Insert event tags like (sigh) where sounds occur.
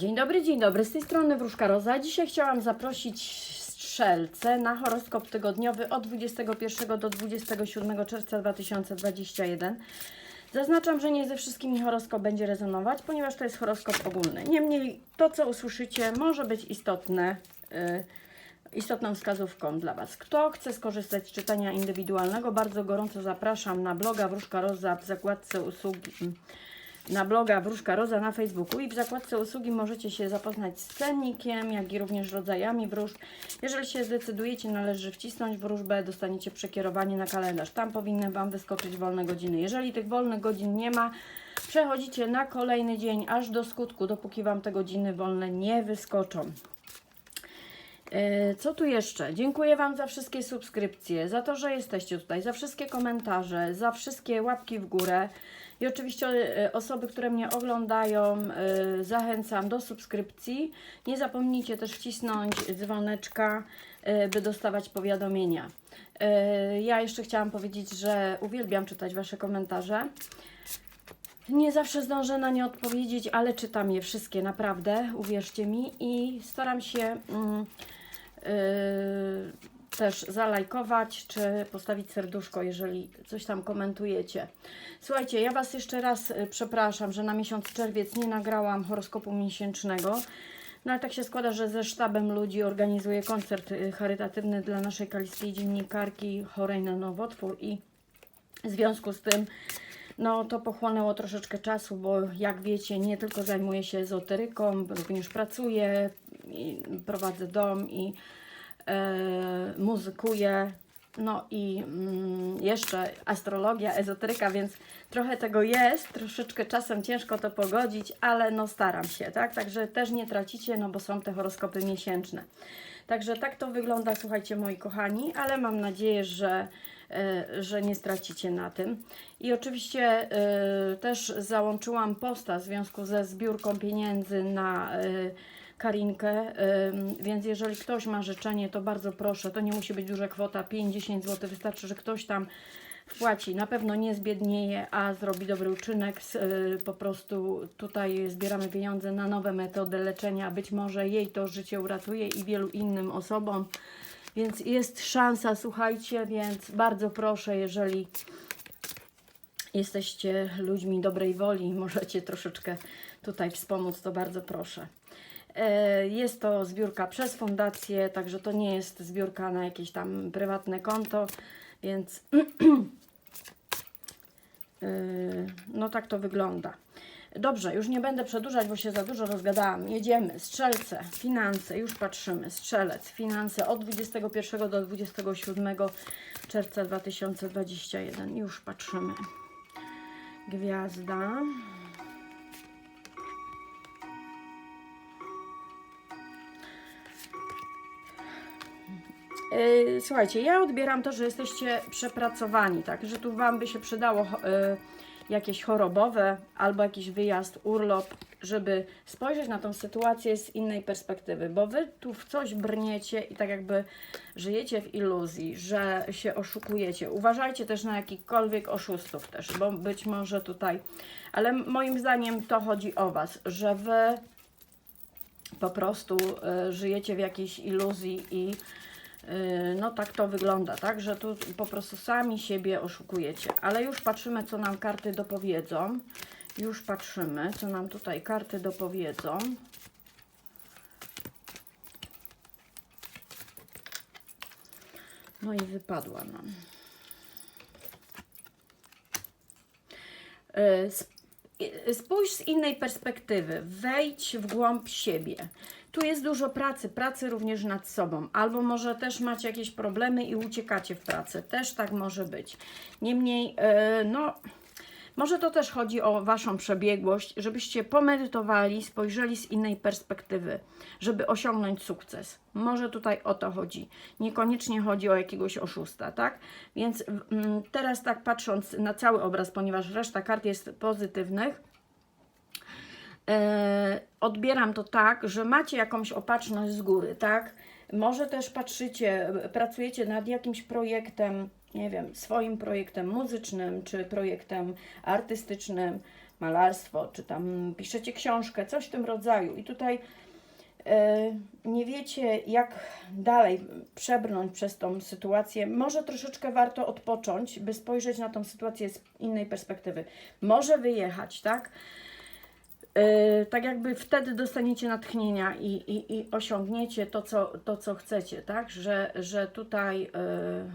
Dzień dobry, dzień dobry. Z tej strony Wróżka Roza. Dzisiaj chciałam zaprosić strzelce na horoskop tygodniowy od 21 do 27 czerwca 2021. Zaznaczam, że nie ze wszystkimi horoskop będzie rezonować, ponieważ to jest horoskop ogólny. Niemniej to, co usłyszycie, może być istotne, y, istotną wskazówką dla Was. Kto chce skorzystać z czytania indywidualnego, bardzo gorąco zapraszam na bloga Wróżka Roza w zakładce usługi na bloga Wróżka Roza na Facebooku i w zakładce usługi możecie się zapoznać z cennikiem, jak i również rodzajami wróżb. Jeżeli się zdecydujecie, należy wcisnąć wróżbę, dostaniecie przekierowanie na kalendarz. Tam powinny Wam wyskoczyć wolne godziny. Jeżeli tych wolnych godzin nie ma, przechodzicie na kolejny dzień, aż do skutku, dopóki Wam te godziny wolne nie wyskoczą. E, Co tu jeszcze? Dziękuję Wam za wszystkie subskrypcje, za to, że jesteście tutaj, za wszystkie komentarze, za wszystkie łapki w górę. I oczywiście e, osoby, które mnie oglądają, e, zachęcam do subskrypcji. Nie zapomnijcie też wcisnąć dzwoneczka, by dostawać powiadomienia. Ja jeszcze chciałam powiedzieć, że uwielbiam czytać Wasze komentarze. Nie zawsze zdążę na nie odpowiedzieć, ale czytam je wszystkie naprawdę, uwierzcie mi, i staram się mm, też zalajkować czy postawić serduszko, jeżeli coś tam komentujecie. Słuchajcie, ja Was jeszcze raz y, przepraszam, że na miesiąc czerwiec nie nagrałam horoskopu miesięcznego. No ale tak się składa, że ze sztabem ludzi organizuję koncert y, charytatywny dla naszej kaliskiej dziennikarki chorej na nowotwór i w związku z tym no to pochłonęło troszeczkę czasu, bo jak wiecie, nie tylko zajmuję się ezoteryką, również pracuję, prowadzę dom i e, muzykuję. No i mm, jeszcze astrologia, ezoteryka, więc trochę tego jest, troszeczkę czasem ciężko to pogodzić, ale no staram się, tak? Także też nie tracicie, no bo są te horoskopy miesięczne. Także tak to wygląda, słuchajcie moi kochani, ale mam nadzieję, że, e, że nie stracicie na tym. I oczywiście e, też załączyłam posta w związku ze zbiórką pieniędzy na e, Karinkę, więc jeżeli ktoś ma życzenie, to bardzo proszę, to nie musi być duża kwota, 5-10 zł, wystarczy, że ktoś tam wpłaci, na pewno nie zbiednieje, a zrobi dobry uczynek, y, po prostu tutaj zbieramy pieniądze na nowe metody leczenia, być może jej to życie uratuje i wielu innym osobom, więc jest szansa, słuchajcie, więc bardzo proszę, jeżeli jesteście ludźmi dobrej woli możecie troszeczkę tutaj wspomóc, to bardzo proszę. E, Jest to zbiórka przez fundację, także to nie jest zbiórka na jakieś tam prywatne konto, więc (clears throat) e, no tak to wygląda. Dobrze, już nie będę przedłużać, bo się za dużo rozgadałam. Jedziemy. Strzelce, finanse, już patrzymy. Strzelec, finanse od 21 do 27 czerwca 2021. Już patrzymy. Gwiazda. Słuchajcie, ja odbieram to, że jesteście przepracowani, tak, że tu Wam by się przydało yy, jakieś chorobowe albo jakiś wyjazd, urlop, żeby spojrzeć na tą sytuację z innej perspektywy, bo Wy tu w coś brniecie i tak jakby żyjecie w iluzji, że się oszukujecie. Uważajcie też na jakichkolwiek oszustów też, bo być może tutaj, ale moim zdaniem to chodzi o Was, że Wy po prostu y, żyjecie w jakiejś iluzji i no tak to wygląda, tak, że tu po prostu sami siebie oszukujecie. Ale już patrzymy, co nam karty dopowiedzą. Już patrzymy, co nam tutaj karty dopowiedzą. No i wypadła nam. Y, sp- Spójrz z innej perspektywy, wejdź w głąb siebie. Tu jest dużo pracy, pracy również nad sobą, albo może też macie jakieś problemy i uciekacie w pracę, też tak może być. Niemniej, y, no, może to też chodzi o Waszą przebiegłość, żebyście pomedytowali, spojrzeli z innej perspektywy, żeby osiągnąć sukces. Może tutaj o to chodzi. Niekoniecznie chodzi o jakiegoś oszusta, tak? Więc mm, teraz tak patrząc na cały obraz, ponieważ reszta kart jest pozytywnych, e, odbieram to tak, że macie jakąś opatrzność z góry, tak? Może też patrzycie, pracujecie nad jakimś projektem, nie wiem, swoim projektem muzycznym czy projektem artystycznym, malarstwo, czy tam piszecie książkę, coś w tym rodzaju. I tutaj e, nie wiecie, jak dalej przebrnąć przez tą sytuację. Może troszeczkę warto odpocząć, by spojrzeć na tą sytuację z innej perspektywy. Może wyjechać, tak? E, tak jakby wtedy dostaniecie natchnienia i, i, i osiągniecie to co, to, co chcecie, tak? Że, że tutaj e,